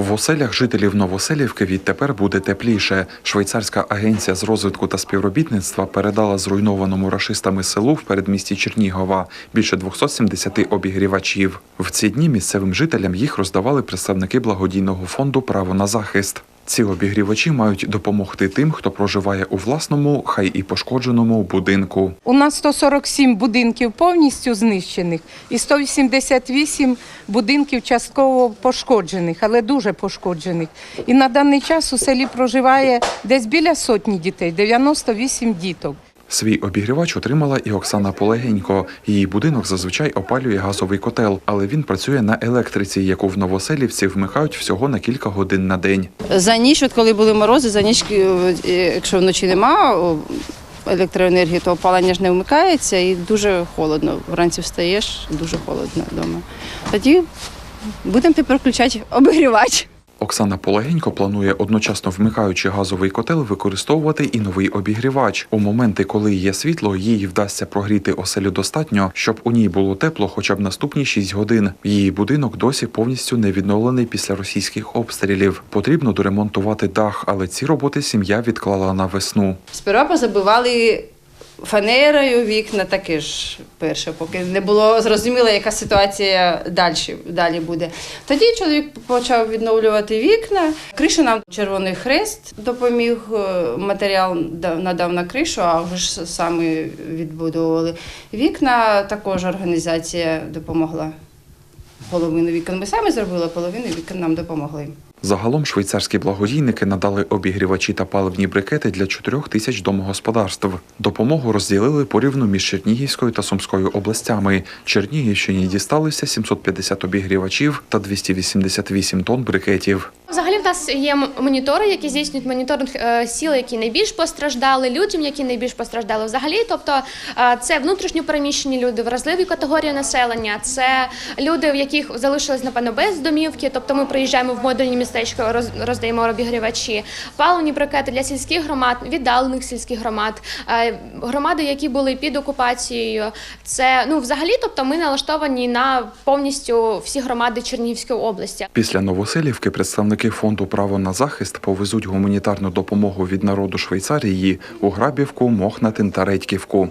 В оселях жителів Новоселівки відтепер буде тепліше. Швейцарська агенція з розвитку та співробітництва передала зруйнованому рашистами селу в передмісті Чернігова більше 270 обігрівачів. В ці дні місцевим жителям їх роздавали представники благодійного фонду Право на захист. Ці обігрівачі мають допомогти тим, хто проживає у власному, хай і пошкодженому будинку. У нас 147 будинків повністю знищених і 188 будинків частково пошкоджених, але дуже пошкоджених. І на даний час у селі проживає десь біля сотні дітей, 98 діток. Свій обігрівач отримала і Оксана Полегенько. Її будинок зазвичай опалює газовий котел, але він працює на електриці, яку в Новоселівці вмикають всього на кілька годин на день. За ніч, от коли були морози, за ніч, е, якщо вночі нема електроенергії, то опалення ж не вмикається і дуже холодно. Вранці встаєш, дуже холодно вдома. Тоді будемо тепер включати обігрівач. Оксана Полегенько планує одночасно вмикаючи газовий котел використовувати і новий обігрівач. У моменти, коли є світло, їй вдасться прогріти оселю достатньо, щоб у ній було тепло хоча б наступні 6 годин. Її будинок досі повністю не відновлений після російських обстрілів. Потрібно доремонтувати дах, але ці роботи сім'я відклала на весну. Сперва позабивали фанерою вікна, таке ж перше, поки не було зрозуміло, яка ситуація далі, далі буде. Тоді чоловік почав відновлювати вікна. Кришу нам Червоний Хрест допоміг, е, матеріал надав на кришу, а вже ж самі відбудовували. Вікна також організація допомогла. Половину вікон ми самі зробили, половину вікон нам допомогли. Загалом швейцарські благодійники надали обігрівачі та паливні брикети для 4 тисяч домогосподарств. Допомогу розділили порівну між Чернігівською та Сумською областями. Чернігівщині дісталися 750 обігрівачів та 288 тонн брикетів. Взагалі в нас є монітори, які здійснюють моніторинг е, сіл, які найбільш постраждали, людям, які найбільш постраждали. Взагалі, тобто е, це внутрішньо переміщені люди, вразливі категорії населення, це люди, в яких залишились напевно без домівки. Тобто ми приїжджаємо в модульні містечка, роз- роздаємо обігрівачі, паливні брикети для сільських громад, віддалених сільських громад, е, громади, які були під окупацією. Це ну взагалі, тобто ми налаштовані на повністю всі громади Чернігівської області. Після Новоселівки представники фонду Право на захист повезуть гуманітарну допомогу від народу Швейцарії у Грабівку, Мохнатин та Редьківку.